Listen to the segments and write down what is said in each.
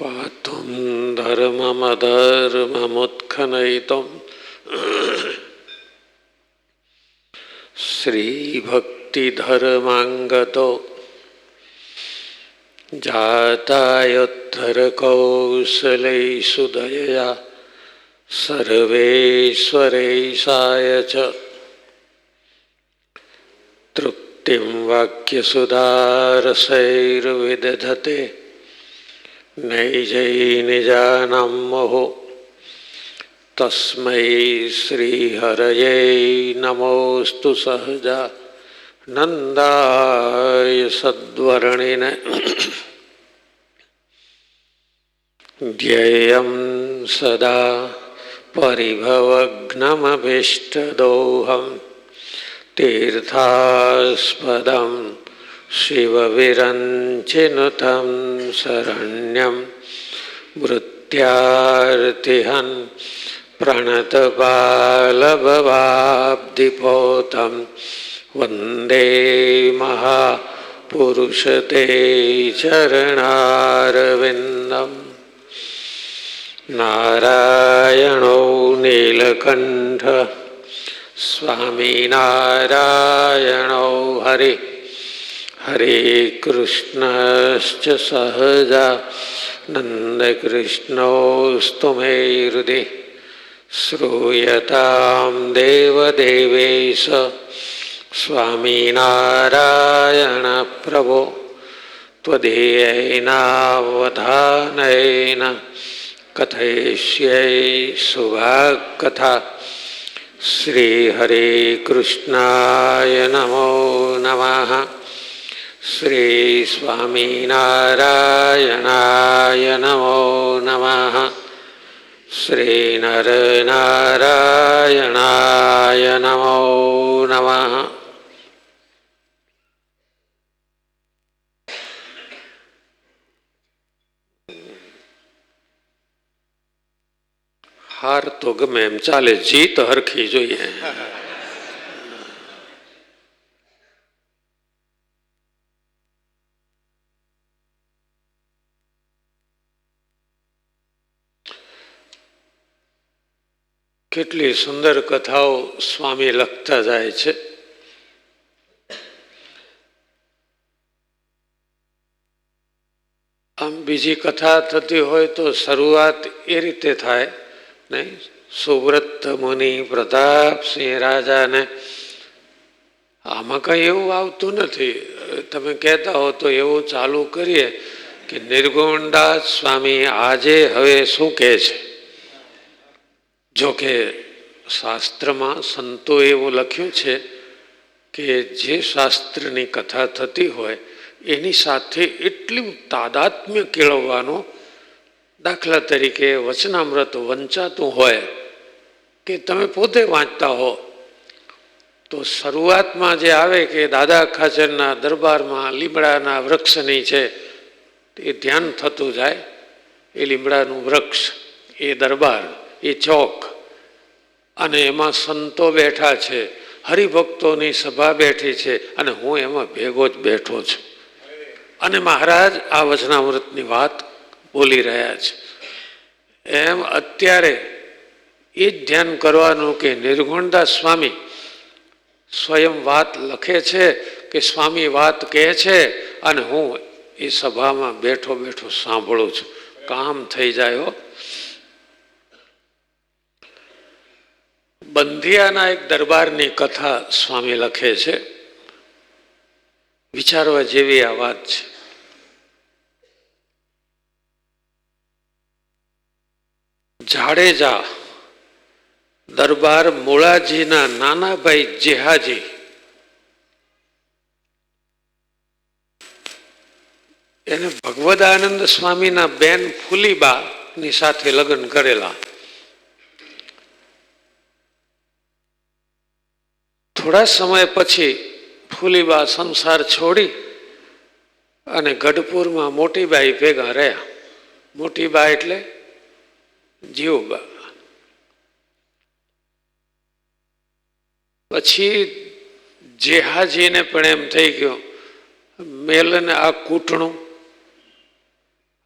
पातुं धर्ममधर्ममुत्खनयितुं श्रीभक्तिधर्माङ्गतो जातायोत्तरकौशलैषु दयया सर्वेश्वरेशाय च तृप्तिं वाक्यसुधारसैर्विदधते नैजैनिजानं मोहो तस्मै श्रीहरये नमोऽस्तु सहजा नन्दाय सद्वर्णिन ध्येयं सदा परिभवग्नमभीष्टदोहं तीर्थास्पदं शिवविरञ्चिनुतं शरण्यं वृत्त्यार्तिहन् प्रणतबालभवाब्धिपोतं वन्दे महापुरुषते चरणारविन्दम् नारायणो नीलकण्ठ स्वामिनारायणो हरि हरे कृष्णश्च सहजा नन्दकृष्णोऽस्तु मे हृदि श्रूयतां देवदेवेश स्वामिनारायणप्रभो त्वदीयैनावधानेन कथयिष्यै शुभाकथा श्रीहरे कृष्णाय नमो नमः श्रीस्वामिनारायणाय नमो नमः श्रीनरनारायणाय नमो नमः હાર તો ગમે એમ ચાલે જીત હરખી જોઈએ કેટલી સુંદર કથાઓ સ્વામી લખતા જાય છે. આમ બીજી કથા થતી હોય તો શરૂઆત એ રીતે થાય, નહીં? સુવ્રત મુનિ પ્રતાપસિંહ રાજાને, આમાં કંઈ એવું આવતું નથી. તમે કહેતા હો તો એવું ચાલુ કરીએ કે નિર્ગુણદાસ સ્વામી આજે હવે શું કહે છે? જોકે શાસ્ત્રમાં સંતો એવું લખ્યું છે કે જે શાસ્ત્રની કથા થતી હોય, એની સાથે એટલું તાદાત્મ્ય કેળવવાનું દાખલા તરીકે વચનામૃત વંચાતું હોય કે તમે પોતે વાંચતા હો, તો શરૂઆતમાં જે આવે કે દાદા ખાચરના દરબારમાં લીમડાના વૃક્ષની છે એ ધ્યાન થતું જાય, એ લીમડાનું વૃક્ષ, એ દરબાર, એ ચોક અને એમાં સંતો બેઠા છે, હરિભક્તોની સભા બેઠી છે અને હું એમાં ભેગો જ બેઠો છું. અને મહારાજ આ વચનામૃતની વાત બોલી રહ્યા છે. એમ અત્યારે એ જ ધ્યાન કરવાનું કે નિર્ગુણદાસ સ્વામી સ્વયં વાત લખે છે કે સ્વામી વાત કહે છે અને હું એ સભામાં બેઠો બેઠો સાંભળું છું. કામ થઈ જાય બંધિયાના એક દરબારની કથા સ્વામી લખે છે. વિચારવા જેવી આ વાત છે. જાડેજા દરબાર મોળાજીના નાનાભાઈ જેહાજી. એને ભગવદાનંદ સ્વામીના બેન ફૂલીબા ની સાથે લગ્ન કરેલા. થોડા સમય પછી ફૂલીબા સંસાર છોડી અને ગઢપુરમાં મોટીબાઈ ભેગા રહ્યા. મોટીબા એટલે જીવબા. પછી જેહાજીને પણ એમ થઈ ગયો, મેલને આ કૂટણું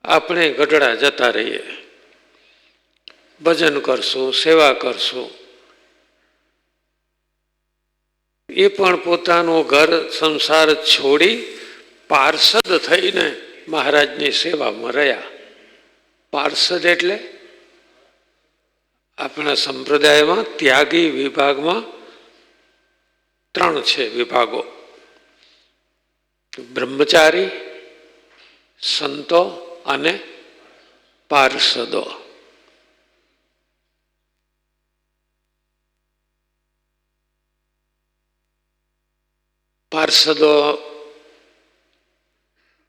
આપણે ગઢડા જતા રહીએ. ભજન કરશું, સેવા કરશું. એ પણ પોતાનું ઘર સંસાર છોડી પાર્ષદ થઈને મહારાજની સેવામાં રહ્યા. પાર્ષદ એટલે આપણા સંપ્રદાયમાં ત્યાગી વિભાગમાં ત્રણ છે વિભાગો. બ્રહ્મચારી, સંતો અને પાર્ષદો. પાર્ષદો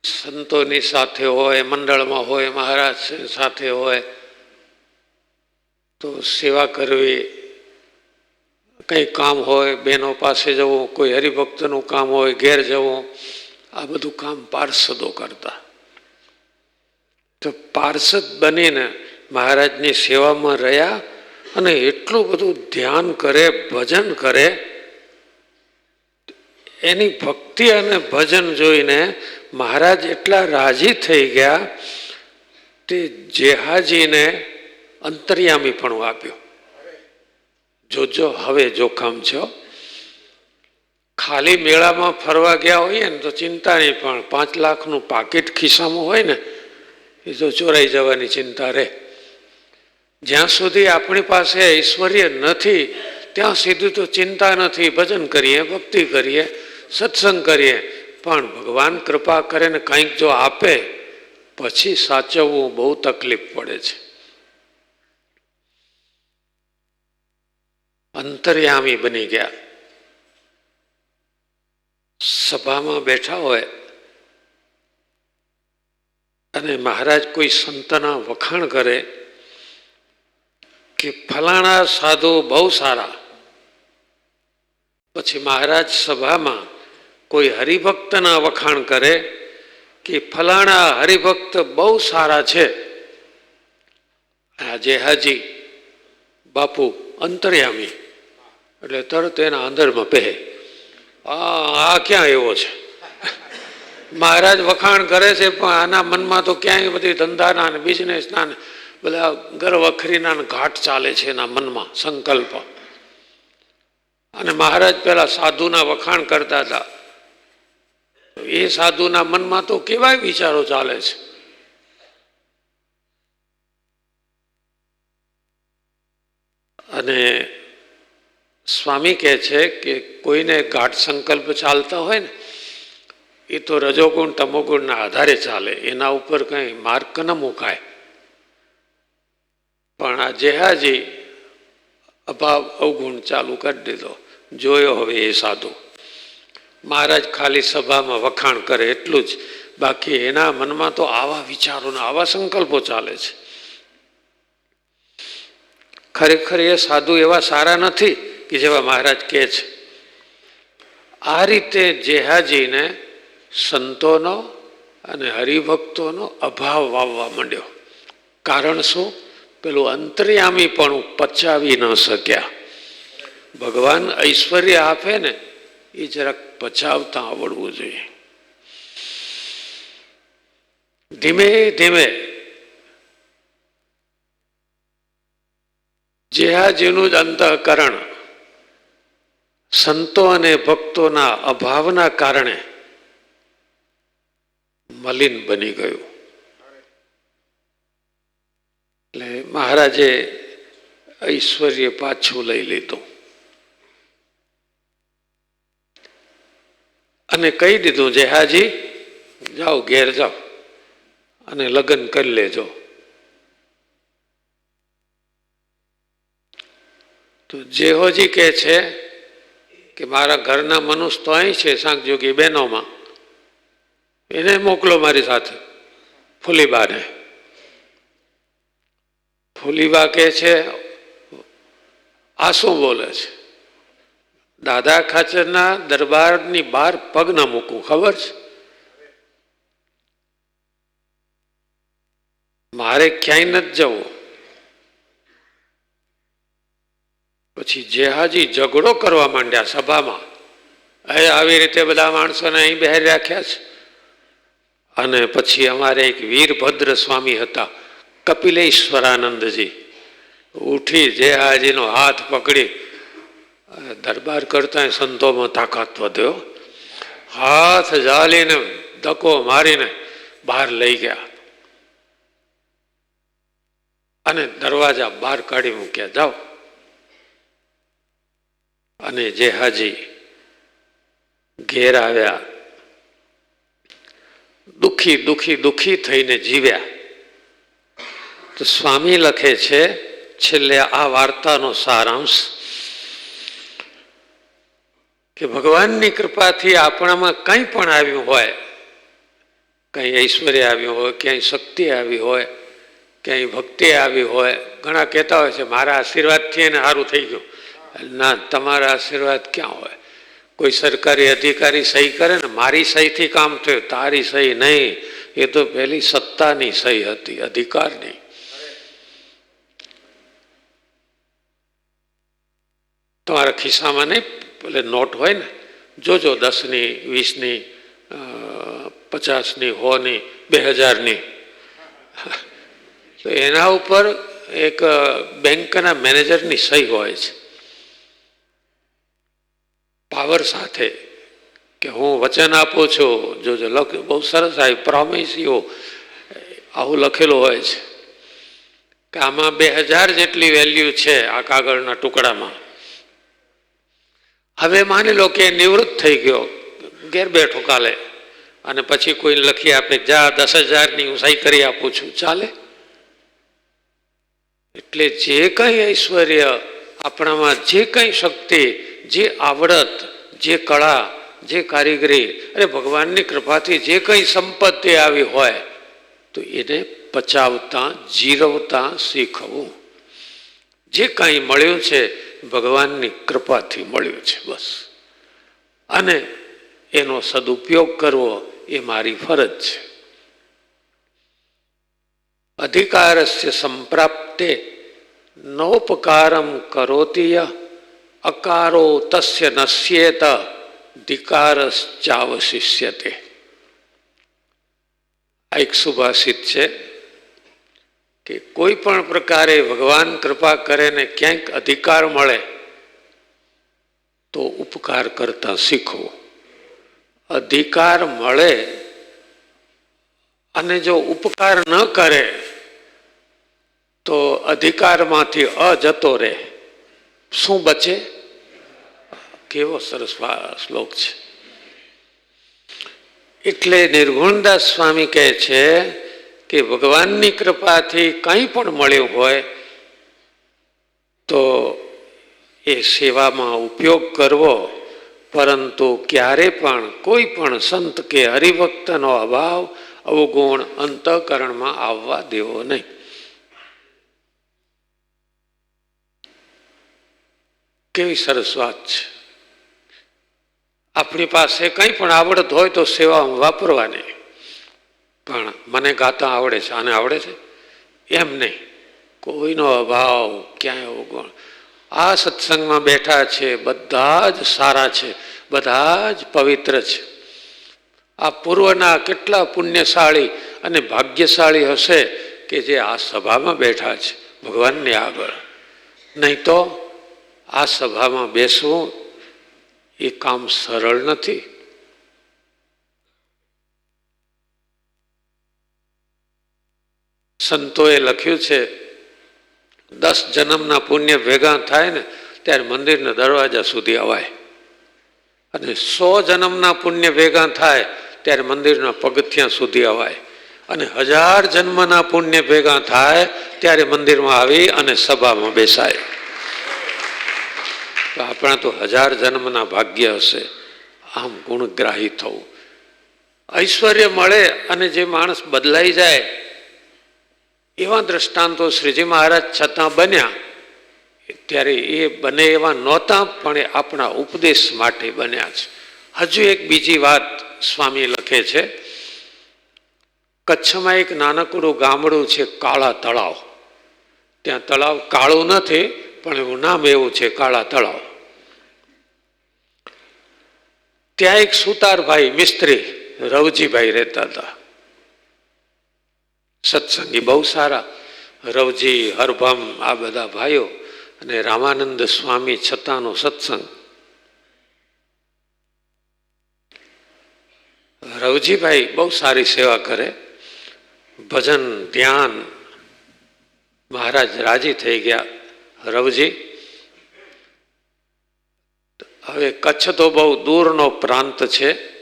સંતોની સાથે હોય, મંડળમાં હોય, મહારાજ સાથે હોય, તો સેવા કરવી કંઈ કામ હોય બહેનો પાસે જવું, કોઈ હરિભક્તનું કામ હોય, ઘેર જવું, આ બધું કામ પાર્ષદો કરતા. તો પાર્ષદ બનીને મહારાજની સેવામાં રહ્યા અને એટલું બધું ધ્યાન કરે, ભજન કરે એની ભક્તિ અને ભજન જોઈને મહારાજ એટલા રાજી થઈ ગયા તે જેહાજીને અંતર્યામી પણ આપ્યો. જોજો, હવે જોખમ છો ખાલી મેળામાં ફરવા ગયા હોઈએ ને તો ચિંતા નહીં, પણ પાંચ લાખનું પાકીટ ખિસ્સામાં હોય ને, એ તો ચોરાઈ જવાની ચિંતા રહે. જ્યાં સુધી આપણી પાસે ઐશ્વર્ય નથી, ત્યાં સુધી તો ચિંતા નથી. ભજન કરીએ, ભક્તિ કરીએ. સત્સંગ કરીએ. પણ ભગવાન કૃપા કરે ને કંઈક જો આપે, પછી સાચવવું બહુ તકલીફ પડે છે. અંતર્યામી બની ગયા. સભામાં બેઠા હોય અને મહારાજ કોઈ સંતના વખાણ કરે કે ફલાણા સાધુ બહુ સારા. પછી મહારાજ સભામાં કોઈ હરિભક્તના વખાણ કરે કે ફલાણા હરિભક્ત બહુ સારા છે. આજે હાજી બાપુ અંતર્યામી, એટલે તરત એના અંદરમાં પહે, આ ક્યાં એવો છે? મહારાજ વખાણ કરે છે, પણ આના મનમાં તો ક્યાંય બધી ધંધાના ને બિઝનેસના ને બધા ગરવખરીના ઘાટ ચાલે છે એના મનમાં, સંકલ્પ. અને મહારાજ પેલા સાધુના વખાણ કરતા હતા. એ સાધુના મનમાં તો કેવાય વિચારો ચાલે છે. અને સ્વામી કહે છે કે કોઈને ગાઢ સંકલ્પ ચાલતા હોય ને, એ તો રજોગુણ તમોગુણના આધારે ચાલે, એના ઉપર કંઈ માર્ક ન મુકાય. પણ આ જેહાજી અભાવ અવગુણ ચાલુ કરી દીધો, જોયો હવે એ સાધુ. મહારાજ ખાલી સભામાં વખાણ કરે એટલું જ. બાકી એના મનમાં તો આવા વિચારોને, આવા સંકલ્પો ચાલે છે. ખરેખર એ સાધુ એવા સારા નથી કે જેવા મહારાજ કહે છે. આ રીતે જેહાજીને સંતોનો અને હરિભક્તોનો અભાવ વાવવા માંડ્યો. કારણ શું? પેલું અંતર્યામી પણ પચાવી ન શક્યા. ભગવાન ઐશ્વર્ય આપે ને એ જરાક પચાવતા આવડવું જોઈએ. ધીમે ધીમે જેહાજીનું જ અંતઃકરણ સંતો અને ભક્તોના અભાવના કારણે મલિન બની ગયું. એટલે મહારાજે ઐશ્વર્ય પાછું લઈ લીધું. અને કહી દીધું જે હાજી જાઓ ઘેર જાઓ અને લગ્ન કરી લેજો. તો જેહોજી કહે છે કે, મારા ઘરના મનુષ્ય તો અહીં છે, સાંકજોગી બહેનોમાં. એને મોકલો મારી સાથે. ફૂલીબાને. ફૂલીબા કહે છે આ બોલે છે. દાદા ખાચરના દરબારની બહાર પગ ના મૂકવું ખબર છે? મારે ક્યાંય નથી જવું. પછી જેહાજી ઝઘડો કરવા માંડ્યા સભામાં. એ આવી રીતે બધા માણસોને અહીં બહેર રાખ્યા છે. અને પછી અમારે એક વીરભદ્ર સ્વામી હતા, કપિલેશ્વરાનંદજી. ઉઠી જે હાજીનો હાથ પકડી દરબાર કરતા સંતોમાં તાકાત વધ્યો. હાથ જાલીને ધક્કો મારીને બહાર લઈ ગયા. અને દરવાજા બહાર કાઢી મૂક્યા. જાઓ. અને જે હાજી ઘેર આવ્યા, દુખી દુખી દુખી થઈને જીવ્યા. તો સ્વામી લખે છે, છેલ્લે આ વાર્તાનો સારાંશ કે ભગવાનની કૃપાથી આપણામાં કંઈ પણ આવ્યું હોય કંઈ ઐશ્વર્ય આવ્યું હોય, ક્યાંય શક્તિ આવી હોય, ક્યાંય ભક્તિ આવી હોય, ઘણા કહેતા હોય છે, મારા આશીર્વાદથી એને સારું થઈ ગયું. ના, તમારા આશીર્વાદ ક્યાં હોય? કોઈ સરકારી અધિકારી સહી કરે ને, મારી સહીથી કામ થયું, તારી સહી નહીં. એ તો પેલી સત્તાની સહી હતી, અધિકારની. તમારા ખિસ્સામાં નહીં પેલે નોટ હોય ને, જોજો દસની, વીસની પચાસની, હોની, બે હજારની. તો એના ઉપર એક બેંકના મેનેજરની સહી હોય છે. પાવર સાથે કે હું વચન આપું છું, જોજો, લખ, બહુ સરસ આવી પ્રોમિસ યુ, આવું લખેલું હોય છે. કે આમાં બે હજાર જેટલી વેલ્યુ છે આ કાગળના ટુકડામાં. હવે માની લો કે નિવૃત્ત થઈ ગયો, ઘેર બેઠો કાલે, અને પછી કોઈ લખી આપે, જા, દસ હજારની સહી કરી આપું છું. ચાલે? એટલે જે કંઈ ઐશ્વર્ય આપણામાં, જે કંઈ શક્તિ, જે આવડત, જે કળા, જે કારીગરી અને ભગવાનની કૃપાથી જે કંઈ સંપત્તિ આવી હોય, તો એને પચાવતા, જીરવતા શીખવું. જે કાંઈ મળ્યું છે ભગવાનની કૃપાથી મળ્યું છે, બસ. અને એનો સદુપયોગ કરવો એ મારી ફરજ છે. અધિકારસ્ય સંપ્રાપ્તે નોપકારમ કરોતિય, અકારો તસ્ય નશ્યેત ધિકારશ્ચાવશિષ્યતે. આ એક સુભાષિત છે. કે કોઈ પણ પ્રકારે ભગવાન કૃપા કરે ને ક્યાંક અધિકાર મળે, તો ઉપકાર કરતા શીખવો અધિકાર મળે અને જો ઉપકાર ન કરે, તો અધિકારમાંથી અ જતો રહે. શું બચે? કેવો સરસ શ્લોક છે. એટલે નિર્ગુણદાસ સ્વામી કહે છે કે ભગવાનની કૃપાથી કંઈ પણ મળ્યું હોય, તો એ સેવામાં ઉપયોગ કરવો, પરંતુ ક્યારે પણ કોઈ પણ સંત કે હરિભક્તનો અભાવ, અવગુણ અંતઃકરણમાં આવવા દેવો નહીં. કેવી સરસ વાત છે. આપણી પાસે કંઈ પણ આવડત હોય તો સેવામાં વાપરવાની. પણ મને ગાતા આવડે છે. આને આવડે છે? એમ નહીં. કોઈનો અભાવ ક્યાંય અવગુણ આ સત્સંગમાં બેઠા છે બધા જ સારા છે, બધા જ પવિત્ર છે. આ પૂર્વના કેટલા પુણ્યશાળી અને ભાગ્યશાળી હશે કે જે આ સભામાં બેઠા છે? ભગવાનની આગળ. નહીં તો આ સભામાં બેસવું એ કામ સરળ નથી. સંતોએ લખ્યું છે, દસ જન્મના પુણ્ય ભેગા થાય ને, ત્યારે મંદિરના દરવાજા સુધી અવાય. અને સો જન્મના પુણ્ય ભેગા થાય, ત્યારે મંદિરના પગથિયા સુધી અવાય. અને હજાર જન્મના પુણ્ય ભેગા થાય, ત્યારે મંદિરમાં આવી અને સભામાં બેસાય. તો આપણા તો હજાર જન્મના ભાગ્ય હશે. આમ ગુણગ્રાહી થવું. ઐશ્વર્ય મળે અને જે માણસ બદલાઈ જાય એવા દ્રષ્ટાંતો શ્રીજી મહારાજ છતાં બન્યા. ત્યારે એ બને એવા નહોતા, પણ આપણા ઉપદેશ માટે બન્યા છે. હજુ એક બીજી વાત સ્વામી લખે છે, કચ્છમાં એક નાનકડું ગામડું છે કાળા તળાવ. ત્યાં તળાવ કાળું નથી, પણ એવું નામ એવું છે કાળા તળાવ. ત્યાં એક સુતારભાઈ મિસ્ત્રી રવજીભાઈ રહેતા હતા. સત્સંગી. બહુ સારા. રવજી હરભમ, આ બધા ભાઈઓ અને રામાનંદ સ્વામી છતાંનો સત્સંગ. રવજીભાઈ બહુ સારી સેવા કરે. ભજન, ધ્યાન, મહારાજ રાજી થઈ ગયા રવજી હવે કચ્છ તો બહુ દૂરનો પ્રાંત છે.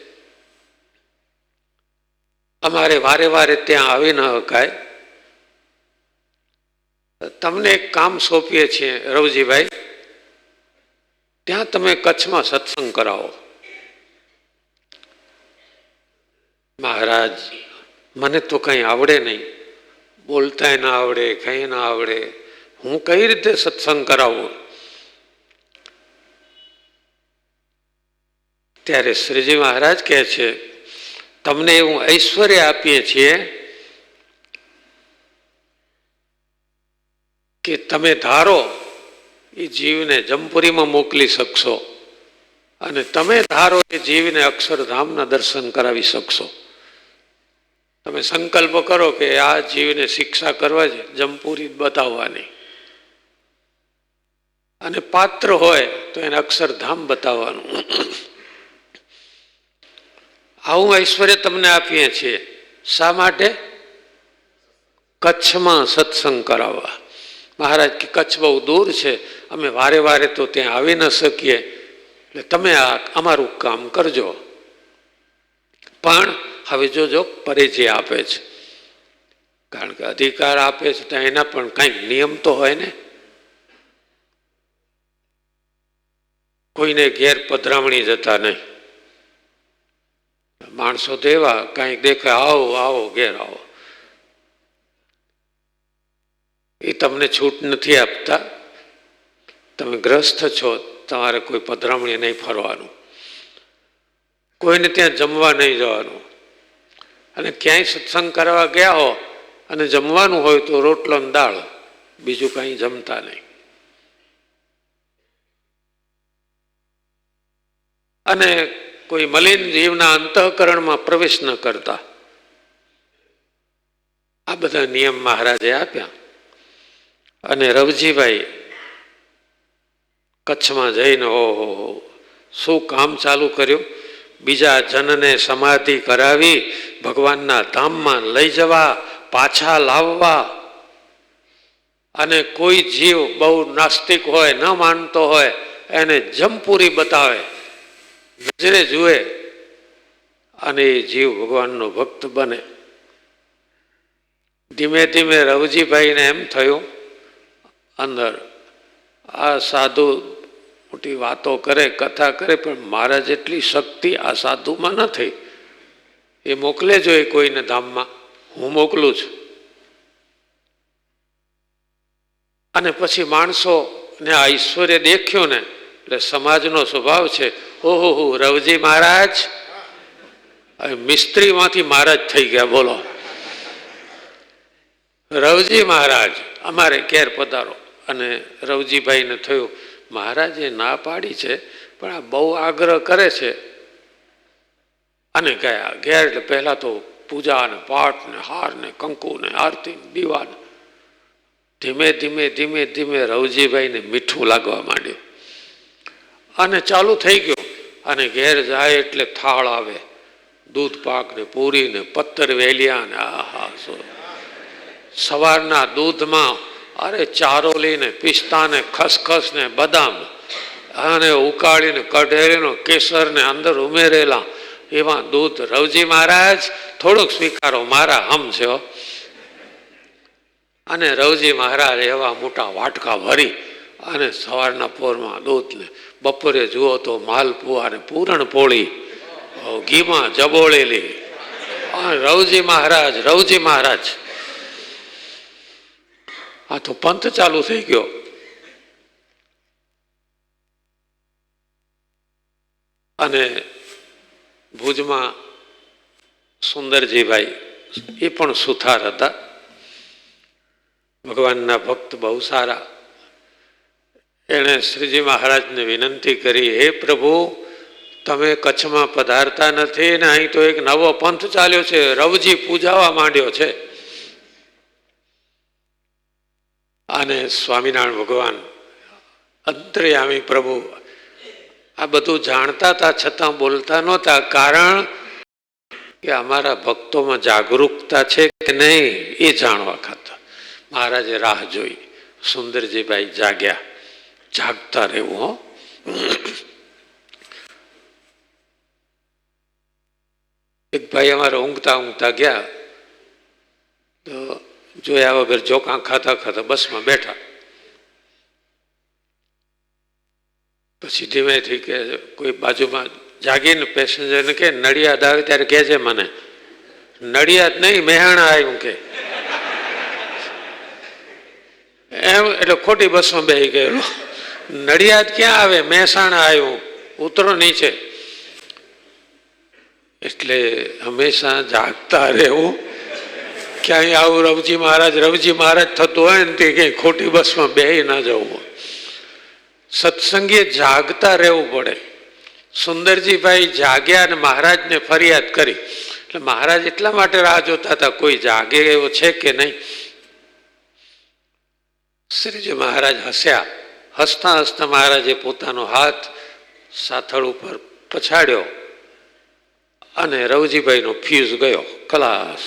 અમારે વારે વારે ત્યાં આવી ન શકાય તમને એક કામ સોંપીએ છીએ, રવજીભાઈ. ત્યાં તમે કચ્છમાં સત્સંગ કરાવો. મહારાજ, મને તો કંઈ આવડે નહીં. બોલતાય ના આવડે, કંઈ ના આવડે. હું કઈ રીતે સત્સંગ કરાવું? ત્યારે શ્રીજી મહારાજ કહે છે તમને એવું ઐશ્વર્ય આપીએ છીએ કે તમે ધારો એ જીવને જમપુરીમાં મોકલી શકશો અને તમે ધારો એ જીવને અક્ષરધામના દર્શન કરાવી શકશો. તમે સંકલ્પ કરો કે આ જીવને શિક્ષા કરવા છે, જમપુરી બતાવવાની. અને પાત્ર હોય તો એને અક્ષરધામ બતાવવાનું. આવું ઐશ્વર્ય તમને આપીએ છીએ. શા માટે? કચ્છમાં સત્સંગ કરાવવા. મહારાજ કે કચ્છ બહુ દૂર છે, અમે વારે વારે તો ત્યાં આવી ન શકીએ. એટલે તમે આ અમારું કામ કરજો. પણ હવે જોજો પરિચય આપે છે. કારણ કે અધિકાર આપે છે, તો એના પણ કંઈક નિયમ તો હોય ને. કોઈને ઘેર પધરામણી જતા નહીં. માણસો તો એવા કાંઈક દેખાય આવો આવો, ઘેર આવો. એ તમને છૂટ નથી આપતા. તમે ગ્રસ્ત છો, તમારે કોઈ પધરામણી નહીં ફરવાનું. કોઈને ત્યાં જમવા નહીં જવાનું. અને ક્યાંય સત્સંગ કરવા ગયા હો અને જમવાનું હોય તો રોટલો ને દાળ, બીજું કાંઈ જમતા નહીં. અને કોઈ મલિન જીવના અંતઃકરણમાં પ્રવેશ ન કરતા. આ બધા નિયમ મહારાજે આપ્યા. અને રવજીભાઈ કચ્છમાં જઈને ઓહો, શું કામ ચાલુ કર્યું? બીજા જનને સમાધિ કરાવી ભગવાનના ધામમાં લઈ જવા, પાછા લાવવા. અને કોઈ જીવ બહુ નાસ્તિક હોય, ન માનતો હોય, એને જમપુરી બતાવે. નજરે જુએ અને એ જીવ ભગવાનનો ભક્ત બને. ધીમે ધીમે રવજીભાઈને એમ થયું, અંદર આ સાધુ મોટી વાતો કરે, કથા કરે, પણ મારા જેટલી શક્તિ આ સાધુમાં નથી. એ મોકલે જો એ કોઈને ધામમાં. હું મોકલું છું. અને પછી માણસો ને આ ઈશ્વરે દેખ્યો ને એટલે સમાજનો સ્વભાવ છે, ઓહો હો, રવજી મહારાજ. મિસ્ત્રીમાંથી મહારાજ થઈ ગયા, બોલો. રવજી મહારાજ, અમારે ઘેર પધારો. અને રવજીભાઈને થયું, મહારાજે ના પાડી છે, પણ આ બહુ આગ્રહ કરે છે. અને ગયા, ઘેર એટલે પહેલાં તો પૂજા ને પાઠ ને હાર ને કંકુ ને આરતી દીવા ધીમે ધીમે ધીમે ધીમે રવજીભાઈને મીઠું લાગવા માંડ્યું. અને ચાલુ થઈ ગયું. અને ઘેર જાય એટલે થાળ આવે. દૂધ પાક ને પૂરી ને પત્તર વેલિયા ને આહા સવારના દૂધમાં, અરે ચારોલી ને પિસ્તા ને ખસખસ ને બદામ અને ઉકાળીને, કઢેરીનો કેસર ને અંદર ઉમેરેલા. એવા દૂધ, રવજી મહારાજ, થોડુંક સ્વીકારો, મારા હમ અને રવજી મહારાજ એવા મોટા વાટકા ભરી. અને સવારના પોરમાં દૂધને બપોરે જુઓ તો માલપુઆ અને પૂરણ પોળી. ઘીમાં જબોળેલી. રવજી મહારાજ રવજી મહારાજ. આ તો પંથ ચાલુ થઈ ગયો. અને ભુજમાં સુંદરજીભાઈ એ પણ સુથાર હતા. ભગવાનના ભક્ત બહુ સારા. એણે શ્રીજી મહારાજને વિનંતી કરી, હે પ્રભુ, તમે કચ્છમાં પધારતા નથી ને અહીં તો એક નવો પંથ ચાલ્યો છે, રવજી પૂજાવા માંડ્યો છે. અને સ્વામિનારાયણ ભગવાન, અંતર્યામી પ્રભુ, આ બધું જાણતા હતા છતાં બોલતા નહોતા. કારણ કે અમારા ભક્તોમાં જાગૃતતા છે કે નહીં, એ જાણવા ખાતર. મહારાજે રાહ જોઈ, સુંદરજીભાઈ જાગ્યા. જાગતા રહેવું હો એક ભાઈ અમારે ઊંઘતા ઊંઘતા ગયા તો જોયા વગર જોકા ખાતા ખાતા બસમાં બેઠા પછી ધીમેથી કે કોઈ બાજુમાં જાગીને પેસેન્જરને કે નડિયાદ આવે ત્યારે કહેજે મને નડિયાદ નહીં મહેણા આવ્યું કે એમ એટલે ખોટી બસમાં બેસી ગયેલો નડિયાદ ક્યાં આવે? મહેસાણા આવ્યું. ઉતરો નીચે. એટલે હંમેશા જાગતા રહેવું. ક્યાંય આવું રવજી મહારાજ રવજી મહારાજ થતું હોય ને તે ક્યાંય ખોટી બસમાં બે ના જવું સત્સંગીએ જાગતા રહેવું પડે. સુંદરજીભાઈ જાગ્યા અને મહારાજને ફરિયાદ કરી. એટલે મહારાજ એટલા માટે રાહ જોતા હતા, કોઈ જાગે એવો છે કે નહીં? શ્રીજી મહારાજ હસ્યા. હસતા હસતા મહારાજે પોતાનો હાથ સાથળ ઉપર પછાડ્યો અને રવજીભાઈનો ફ્યુઝ ગયો. કલાસ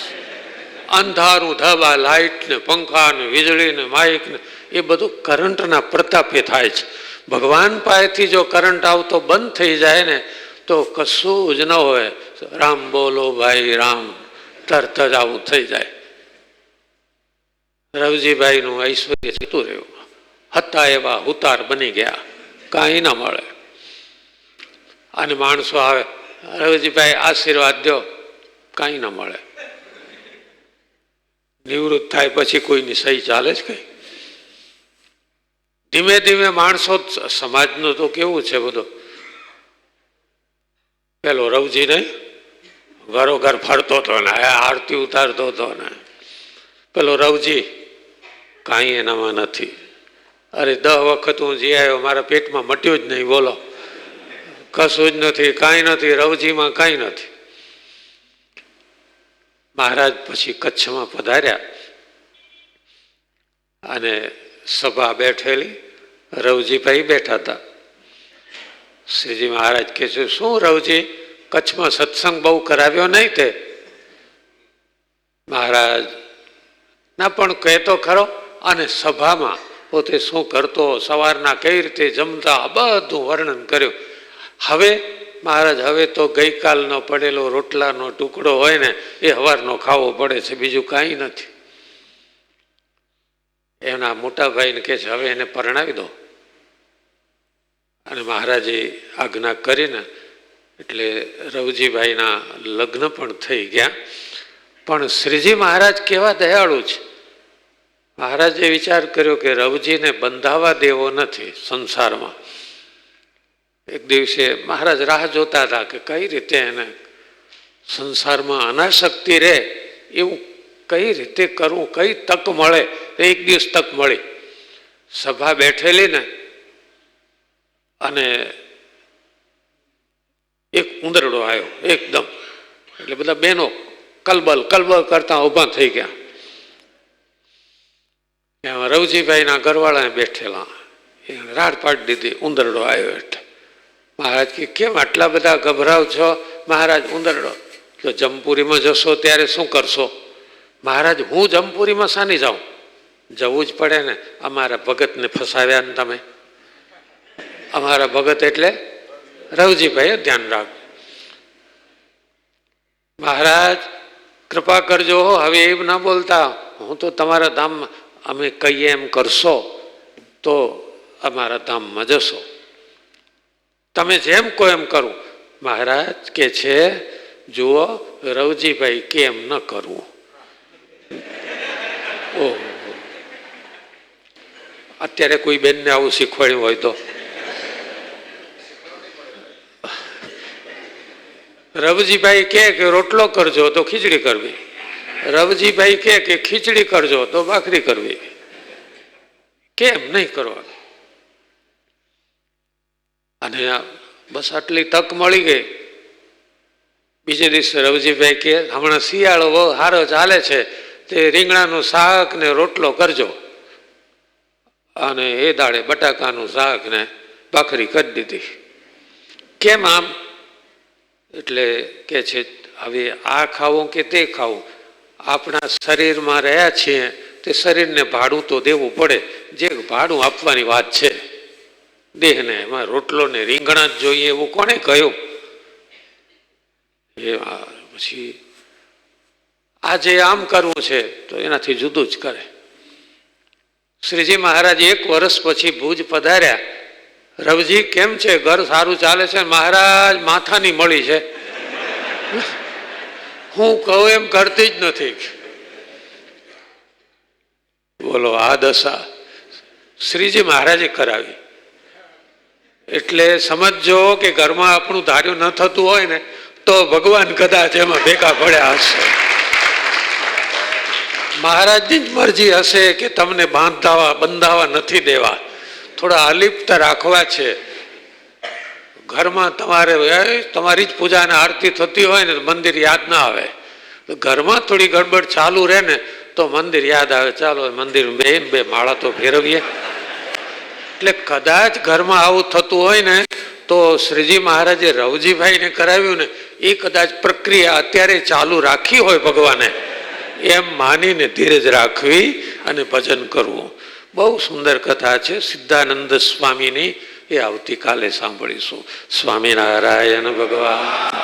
અંધારું ધબા લાઇટ ને પંખા ને વીજળી ને માઇક ને એ બધું કરંટના પ્રતાપે થાય છે. ભગવાન પાસેથી જો કરંટ આવતો બંધ થઈ જાય ને, તો કશું જ ન હોય. રામ બોલો ભાઈ, રામ. તરત જ આવું થઈ જાય. રવજીભાઈનું ઐશ્વર્ય જતું રહ્યું. હતા એવા ઉતાર બની ગયા. કાંઈ ના મળે. અને માણસો આવે, રવજીભાઈ આશીર્વાદ દો, કાંઈ ના મળે. નિવૃત્ત થાય પછી કોઈની સહી ચાલે જ કઈ. ધીમે ધીમે માણસો સમાજનું તો કેવું છે બધું. પેલો રવજી નહીં ઘરો ઘર ફરતો હતો ને આરતી ઉતારતો હતો ને. પેલો રવજી, કાંઈ એનામાં નથી. અરે દહ વખત હું જી આવ્યો, મારા પેટમાં મટ્યું જ નહીં, બોલો. કશું જ નથી, કાંઈ નથી, રવજીમાં કાંઈ નથી. મહારાજ પછી કચ્છમાં પધાર્યા. અને સભા બેઠેલી, રવજીભાઈ બેઠા હતા. શ્રીજી મહારાજ કહે છે, શું રવજી, કચ્છમાં સત્સંગ બહુ કરાવ્યો નહીં તે? મહારાજ, ના પણ કહેતો ખરો, અને સભામાં પોતે શું કરતો, સવારના કઈ રીતે જમતા, બધું વર્ણન કર્યું. હવે મહારાજ, હવે તો ગઈકાલનો પડેલો રોટલાનો ટુકડો હોય ને, એ હવારનો ખાવો પડે છે, બીજું કાંઈ નથી. એના મોટા ભાઈને કહે છે, હવે એને પરણાવી દો. અને મહારાજે આજ્ઞા કરીને, એટલે રવજીભાઈના લગ્ન પણ થઈ ગયા. પણ શ્રીજી મહારાજ કેવા દયાળુ છે. મહારાજે વિચાર કર્યો કે રવજીને બંધાવા દેવો નથી સંસારમાં. એક દિવસે મહારાજ રાહ જોતા હતા કે કઈ રીતે એને સંસારમાં અનાશક્તિ રહે, એવું કઈ રીતે કરવું, કઈ તક મળે? એક દિવસ તક મળી. સભા બેઠેલી ને અને એક ઉંદરડો આવ્યો એકદમ. એટલે બધા બહેનો કલબલ કલબલ કરતા ઊભા થઈ ગયા. એમાં રવજીભાઈના ઘરવાળાને બેઠેલા. રાડ પાડી દીધી, ઉંદરડો આવ્યો એટલે મહારાજ કે, કેમ આટલા બધા ગભરાવ છો? મહારાજ, ઉંદરડો. તો જમપુરીમાં જશો ત્યારે શું કરશો? મહારાજ, હું જમપુરીમાં સાની જાઉં. જવું જ પડે ને, અમારા ભગતને ફસાવ્યા ને તમે. અમારા ભગત એટલે રવજીભાઈ ધ્યાન રાખ મહારાજ, કૃપા કરજો હવે એમ ના બોલતા. હું તો તમારા ધામમાં અમે કહીએ એમ કરશો તો અમારા ધામમાં જશો. તમે જેમ કહો એમ કરું. મહારાજ કે છે, જુઓ, રવજીભાઈ કેમ ન કરવું? ઓહો. અત્યારે કોઈ બેનને આવું શીખવાડ્યું હોય તો. રવજીભાઈ કે રોટલો કરજો તો ખીચડી કરવી. રવજીભાઈ કે કે ખીચડી કરજો તો ભાખરી કરવી. કેમ નહીં કરવાનું? અને બસ આટલી તક મળી ગઈ. બીજે દિવસે રવજીભાઈ કે હમણાં શિયાળો બહુ સારો ચાલે છે, તે રીંગણાનું શાક ને રોટલો કરજો. અને એ દાડે બટાકાનું શાક ને ભાખરી કરી દીધી. કેમ આમ? એટલે કે છે, હવે આ ખાવું કે તે ખાવું? આપણા શરીરમાં રહ્યા છીએ, તે શરીરને ભાડું તો દેવું પડે. જે ભાડું આપવાની વાત છે, દેહને, એમાં રોટલો ને રીંગણા જ જોઈએ એવું કોણે કહ્યું? એ પછી આજે આમ કરવું છે, તો એનાથી જુદું જ કરે. શ્રીજી મહારાજ એક વર્ષ પછી ભુજ પધાર્યા. રવજી, કેમ છે? ઘર સારું ચાલે છે? મહારાજ, માથાની મળી છે. હું કહું એમ કરતી જ નથી. બોલો, આ દશા શ્રીજી મહારાજે કરાવી. એટલે સમજો કે ઘરમાં આપણું ધાર્યું ન થતું હોય ને, તો ભગવાન કદાચ એમાં ભેગા પડ્યા હશે. મહારાજની જ મરજી હશે કે તમને બાંધાવા, બંધાવા નથી દેવા. થોડા અલિપ્ત રાખવા છે. ઘરમાં તમારે તમારી જ પૂજા અને આરતી થતી હોય ને મંદિર યાદ ના આવે. ઘરમાં થોડી ગડબડ ચાલુ રહે ને તો મંદિર યાદ આવે. ચાલો, મંદિર બે બે માળા તો ફેરવીએ. એટલે કદાચ ઘરમાં આવું થતું હોય ને તો શ્રીજી મહારાજે રવજીભાઈને કરાવ્યું ને, એ કદાચ પ્રક્રિયા અત્યારે ચાલુ રાખી હોય ભગવાને, એમ માનીને ધીરજ રાખવી અને ભજન કરવું. બહુ સુંદર કથા છે સિદ્ધાનંદ સ્વામીની એ આવતીકાલે સાંભળીશું. સ્વામિનારાયણ ભગવાન.